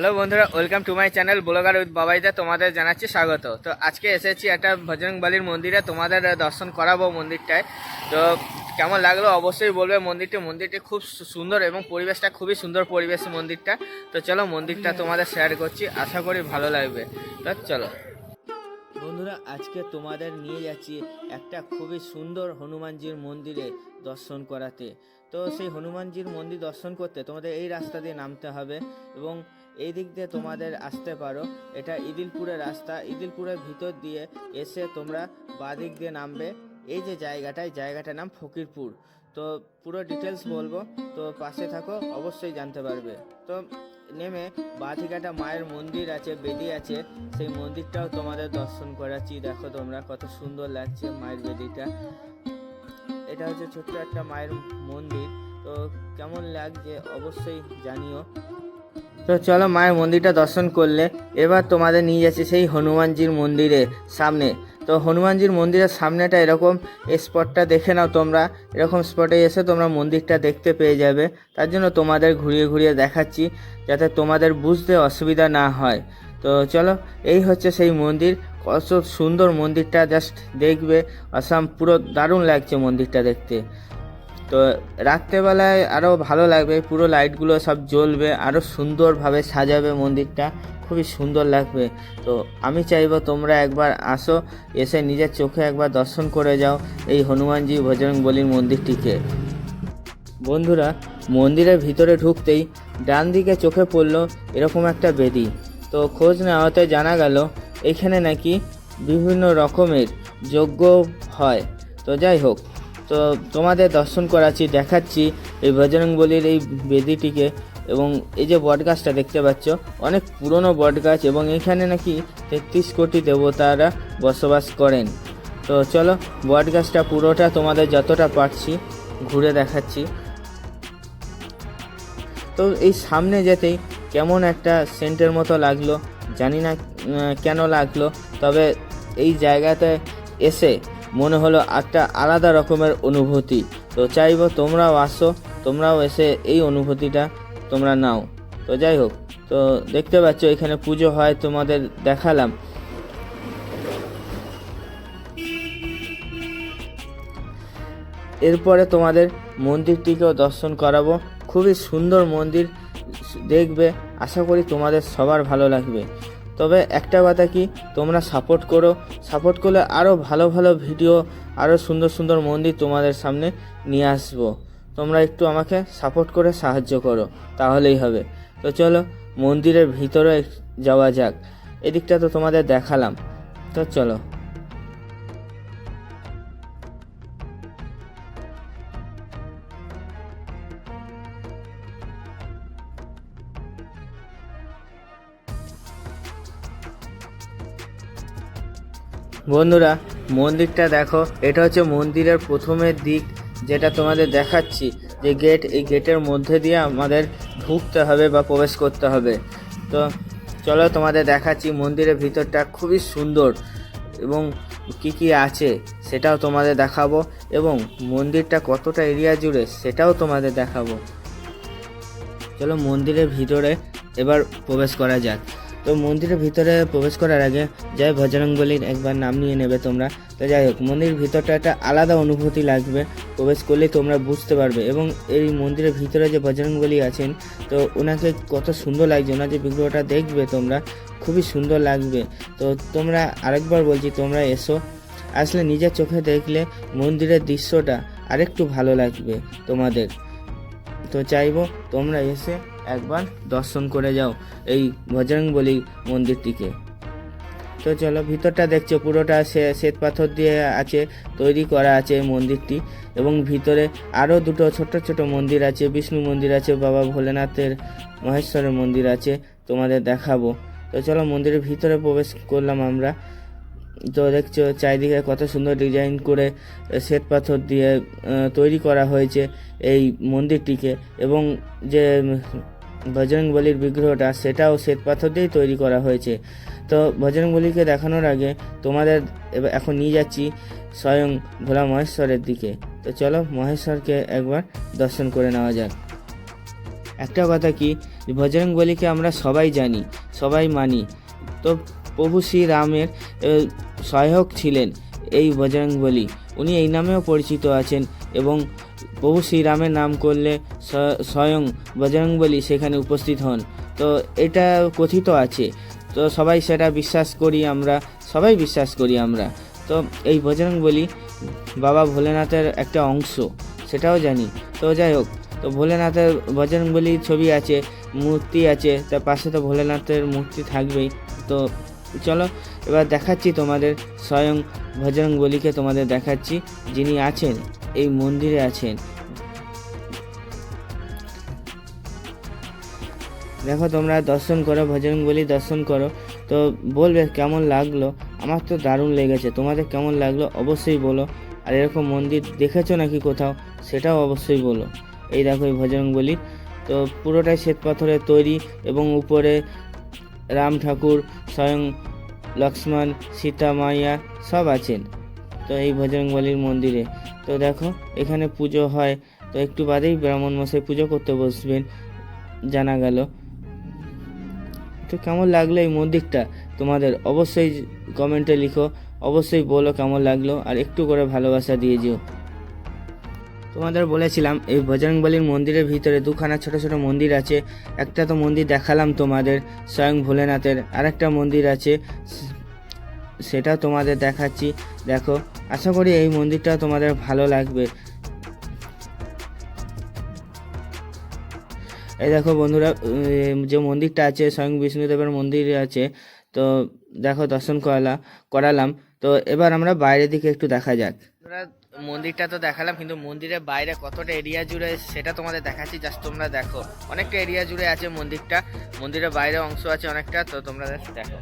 Hello বন্ধুরা welcome to my channel blogger with Babaida তোমাদের জানাচ্ছি স্বাগত। তো আজকে এসেছি একটা বজরংবলির মন্দিরে, তোমাদের দর্শন করাবো মন্দিরটায়। তো কেমন লাগল অবশ্যই বলবে, মন্দিরটি মন্দিরটি খুব সুন্দর এবং পরিবেশটা খুবই সুন্দর পরিবেশ মন্দিরটা। তো চলো মন্দিরটা তোমাদের শেয়ার করছি, আশা করি ভালো লাগবে। তো চলো। বন্ধুরা, আজকে তোমাদের নিয়ে যাচ্ছি একটা খুবই সুন্দর হনুমানজির মন্দিরে দর্শন করাতে। তো সেই হনুমানজির মন্দির দর্শন করতে তোমাদের এই রাস্তা দিয়ে নামতে হবে এবং এই দিক দিয়ে তোমাদের আসতে পারো। এটা ইদিলপুরের রাস্তা। ইদিলপুরের ভিতর দিয়ে এসে তোমরা বাঁ দিক দিয়ে নামবে। এই যে জায়গাটায়, জায়গাটার নাম ফকিরপুর। তো পুরো ডিটেলস বলব। তো পাশে থাকো, অবশ্যই জানতে পারবে। তো নেমে বাঁ দিকে একটা মায়ের মন্দির আছে, বেদি আছে। সেই মন্দিরটাও তোমাদের দর্শন করাচ্ছি। দেখো তোমরা কত সুন্দর লাগছে মায়ের বেদিটা। এটা হচ্ছে ছোট্ট একটা মায়ের মন্দির। তো কেমন লাগছে অবশ্যই জানিও। তো চলো মায়ের মন্দিরটা দর্শন করলে এবার তোমাদের নিয়ে যাচ্ছি সেই হনুমানজির মন্দিরের সামনে। তো হনুমানজির মন্দিরের সামনেটা এরকম স্পটটা দেখে নাও তোমরা। এরকম স্পটে এসে তোমরা মন্দিরটা দেখতে পেয়ে যাবে। তার জন্য তোমাদের ঘুরিয়ে ঘুরিয়ে দেখাচ্ছি যাতে তোমাদের বুঝতে অসুবিধা না হয়। তো চলো, এই হচ্ছে সেই মন্দির। কত সুন্দর মন্দিরটা জাস্ট দেখবে। অসাম পুরো দারুণ লাগছে মন্দিরটা দেখতে। তো রাত্রেবেলায় আরও ভালো লাগবে, পুরো লাইটগুলো সব জ্বলবে আরও সুন্দরভাবে সাজাবে মন্দিরটা, খুবই সুন্দর লাগবে। তো আমি চাইব তোমরা একবার আসো, এসে নিজের চোখে একবার দর্শন করে যাও এই হনুমানজি বজরং বলির মন্দিরটিকে। বন্ধুরা, মন্দিরের ভিতরে ঢুকতেই ডান দিকে চোখে পড়ল এরকম একটা বেদি। তো খোঁজ নেওয়াতে জানা গেল, এখানে নাকি বিভিন্ন রকমের যজ্ঞ হয়। তো যাই হোক তো তোমাদের দর্শন করাচ্ছি, দেখাচ্ছি এই বজরংবলির এই বেদিটিকে এবং এই যে বটগাছটা দেখতে পাচ্ছ, অনেক পুরনো বটগাছ এবং এখানে নাকি তেত্রিশ কোটি দেবতারা বসবাস করেন। তো চলো বটগাছটা পুরোটা তোমাদের যতটা পারছি ঘুরে দেখাচ্ছি। তো এই সামনে যেতেই কেমন একটা সেন্টের মতো লাগল, জানি না কেন লাগল, তবে এই জায়গাতে এসে মনে হলো একটা আলাদা রকমের অনুভূতি। তো চাইব তোমরাও আসো, তোমরাও এসে এই অনুভূতিটা তোমরা নাও। তো যাই হোক, তো দেখতে পাচ্ছ এখানে পুজো হয় তোমাদের দেখালাম। এরপরে তোমাদের মন্দিরটিকেও দর্শন করাবো। খুবই সুন্দর মন্দির, দেখবে, আশা করি তোমাদের সবার ভালো লাগবে। তবে একটা কথা কি, তোমরা সাপোর্ট করো। সাপোর্ট করলে আরও ভালো ভালো ভিডিও আরও সুন্দর সুন্দর মন্দির তোমাদের সামনে নিয়ে আসব। তোমরা একটু আমাকে সাপোর্ট করে সাহায্য করো, তাহলেই হবে। তো চলো, মন্দিরের ভিতরে যাওয়া যাক। এদিকটা তো তোমাদের দেখালাম। তো চলো। বন্ধুরা, মন্দিরটা দেখো। এটা হচ্ছে মন্দিরের প্রথমের দিক যেটা তোমাদের দেখাচ্ছি, যে গেট এই গেটের মধ্যে দিয়ে আমাদের ঢুকতে হবে বা প্রবেশ করতে হবে। তো চলো তোমাদের দেখাচ্ছি মন্দিরের ভিতরটা খুবই সুন্দর এবং কি কি আছে সেটাও তোমাদের দেখাবো এবং মন্দিরটা কতটা এরিয়া জুড়ে সেটাও তোমাদের দেখাবো। চলো মন্দিরের ভিতরে এবার প্রবেশ করা যাক। তো মন্দিরের ভিতরে প্রবেশ করার আগে জয় বজরংবলির একবার নাম নিয়ে নেবে তোমরা। তো যাই হোক, মন্দিরের ভিতরটা একটা আলাদা অনুভূতি লাগবে। প্রবেশ করলে তোমরা বুঝতে পারবে এবং এই মন্দিরের ভিতরে যে বজরংবলী আছেন, তো ওনাকে কত সুন্দর লাগছে। ওনার যে বিগ্রহটা দেখবে তোমরা, খুবই সুন্দর লাগবে। তো তোমরা আরেকবার বলছি, তোমরা এসো। আসলে নিজের চোখে দেখলে মন্দিরের দৃশ্যটা আরেকটু ভালো লাগবে তোমাদের। তো চাইব তোমরা এসে একবার দর্শন করে যাও এই বজরংবলী মন্দিরটিকে। তো চলো, ভিতরটা দেখছ, পুরোটা শ্বেত পাথর দিয়ে আছে, তৈরি করা আছে মন্দিরটি। এবং ভিতরে আরও দুটো ছোট ছোট মন্দির আছে, বিষ্ণু মন্দির আছে, বাবা ভোলেনাথের মহেশ্বরের মন্দির আছে, তোমাদের দেখাবো। তো চলো, মন্দিরের ভিতরে প্রবেশ করলাম আমরা। তো দেখছ, চারিদিকে কত সুন্দর ডিজাইন করে শ্বেত পাথর দিয়ে তৈরি করা হয়েছে এই মন্দিরটিকে। এবং যে বজরংবলির বিগ্রহটা সেটাও শ্বেত পাথর দিয়েই তৈরি করা হয়েছে। তো বজরংবলীকে দেখানোর আগে তোমাদের এখন নিয়ে যাচ্ছি স্বয়ং ভোলা মহেশ্বরের দিকে। তো চলো মহেশ্বরকে একবার দর্শন করে নেওয়া যাক। একটা কথা কি বজরং বলিকে আমরা সবাই জানি সবাই মানি। তো প্রভু শ্রী রামের আহ, সহায়ক ছিলেন এই বজরং বলি। উনি এই নামেও পরিচিত আছেন। এবং প্রভু শ্রীরামের নাম করলে স্বয়ং বজরং বলি সেখানে উপস্থিত হন। তো এটা কথিত আছে। তো সবাই সেটা বিশ্বাস করি আমরা, সবাই বিশ্বাস করি আমরা। তো এই বজরং বলি বাবা ভোলেনাথের একটা অংশ, সেটাও জানি। তো যাই হোক, তো ভোলেনাথের, বজরং বলি ছবি আছে, মূর্তি আছে, তার পাশে তো ভোলেনাথের মূর্তি থাকবেই। তো চলো, এবার দেখাচ্ছি তোমাদের স্বয়ং বলিকে তোমাদের দেখাচ্ছি, যিনি আছেন, এই মন্দিরে আছেন। দেখো, তোমরা দর্শন করো ভজরং দর্শন করো। তো বলবে, কেমন লাগল? আমার তো দারুণ লেগেছে। তোমাদের কেমন লাগল? অবশ্যই বলো। আর এরকম মন্দির দেখেছ নাকি কোথাও? সেটাও অবশ্যই বলো। এই দেখো, এই ভজরং তো পুরোটাই শ্বেত পাথরের তৈরি এবং উপরে রাম ঠাকুর, স্বয়ং লক্ষ্মণ, সীতা মাইয়া সব আছেন। তো এই বজরং বলির মন্দিরে। তো দেখো, এখানে পুজো হয়। তো একটু বাদেই ব্রাহ্মণ মশাই পুজো করতে বসবেন, জানা গেল। তো কেমন লাগল এই মন্দিরটা? তোমাদের অবশ্যই কমেন্টে লিখো, অবশ্যই বলো কেমন লাগল, আর একটু করে ভালোবাসা দিয়ে যেও। তোমাদের বলেছিলাম, এই বজরংবলির মন্দিরের ভিতরে দুখানা ছোট ছোট মন্দির আছে। একটা তো মন্দির দেখালাম তোমাদের, স্বয়ং ভোলেনাথের। আরেকটা মন্দির আছে সেটা তোমাদের দেখাচ্ছি। দেখো, আশা করি এই মন্দিরটা তোমাদের ভালো লাগবে। এই দেখো বন্ধুরা যে মন্দিরটা আছে, স্বয়ং বিষ্ণুদেবের মন্দির আছে, তো দেখো দর্শন করালা করালাম। তো এবার আমরা বাইরের দিকে একটু দেখা যাক। মন্দিরটা তো দেখালাম, কিন্তু মন্দিরের বাইরে কতটা এরিয়া জুড়ে সেটা তোমাদের দেখাচ্ছি জাস্ট তোমরা দেখো। অনেকটা এরিয়া জুড়ে আছে মন্দিরটা, মন্দিরের বাইরে অংশ আছে অনেকটা, তো তোমরা দেখো।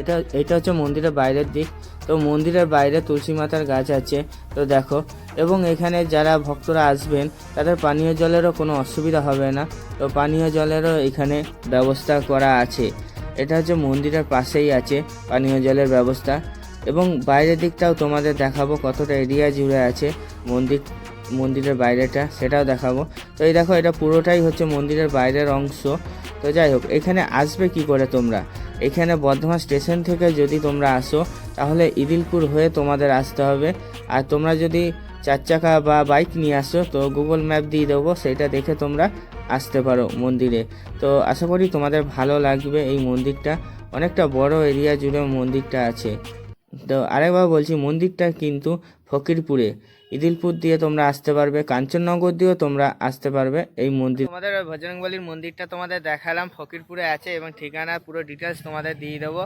এটা এটা হচ্ছে মন্দিরের বাইরের দিক, তো মন্দিরের বাইরে তুলসী মাতার গাছ আছে, তো দেখো। এবং এখানে যারা ভক্তরা আসবেন, তাদের পানীয় জলেরও কোনো অসুবিধা হবে না, তো পানীয় জলেরও এখানে ব্যবস্থা করা আছে। এটা হচ্ছে মন্দিরের পাশেই আছে পানীয় জলের ব্যবস্থা। এবং বাইরের দিকটাও তোমাদের দেখাবো কতটা এরিয়া জুড়ে আছে, মন্দির, মন্দিরের বাইরেটা সেটাও দেখাবো। তো এই দেখো, এটা পুরোটাই হচ্ছে মন্দিরের বাইরের অংশ। তো যাই হোক, এখানে আসবে কি করে তোমরা? এখানে বর্ধমান স্টেশন থেকে যদি তোমরা আসো, তাহলে ইদিলপুর হয়ে তোমাদের আসতে হবে। আর তোমরা যদি চার চাকা বা বাইক নিয়ে আসো, তো গুগল ম্যাপ দিয়ে দেবো, সেটা দেখে তোমরা আসতে পারো মন্দিরে। তো আশা করি তোমাদের ভালো লাগবে এই মন্দিরটা। অনেকটা বড় এরিয়া জুড়ে মন্দিরটা আছে। তো আরেকবার বলছি, মন্দিরটা কিন্তু ফকিরপুরে। ইদিলপুর দিয়ে তোমরা আসতে পারবে, কাঞ্চননগর দিয়েও তোমরা আসতে পারবে এই মন্দির। তোমাদের বজরংবলির মন্দিরটা তোমাদের দেখালাম, ফকিরপুরে আছে এবং ঠিকানা, পুরো ডিটেলস তোমাদের দিয়ে দেবো।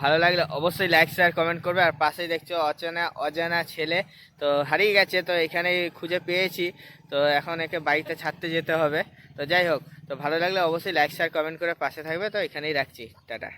ভালো লাগলে অবশ্যই লাইক শেয়ার কমেন্ট করবে। আর পাশেই দেখছ অচেনা, অজানা ছেলে, তো হারিয়ে গেছে, তো এখানে খুঁজে পেয়েছি। তো এখন একে বাড়িতে ছাড়তে যেতে হবে। তো যাই হোক, তো ভালো লাগলে অবশ্যই লাইক শেয়ার কমেন্ট করে পাশে থাকবে। তো এখানেই রাখছি। টাটা।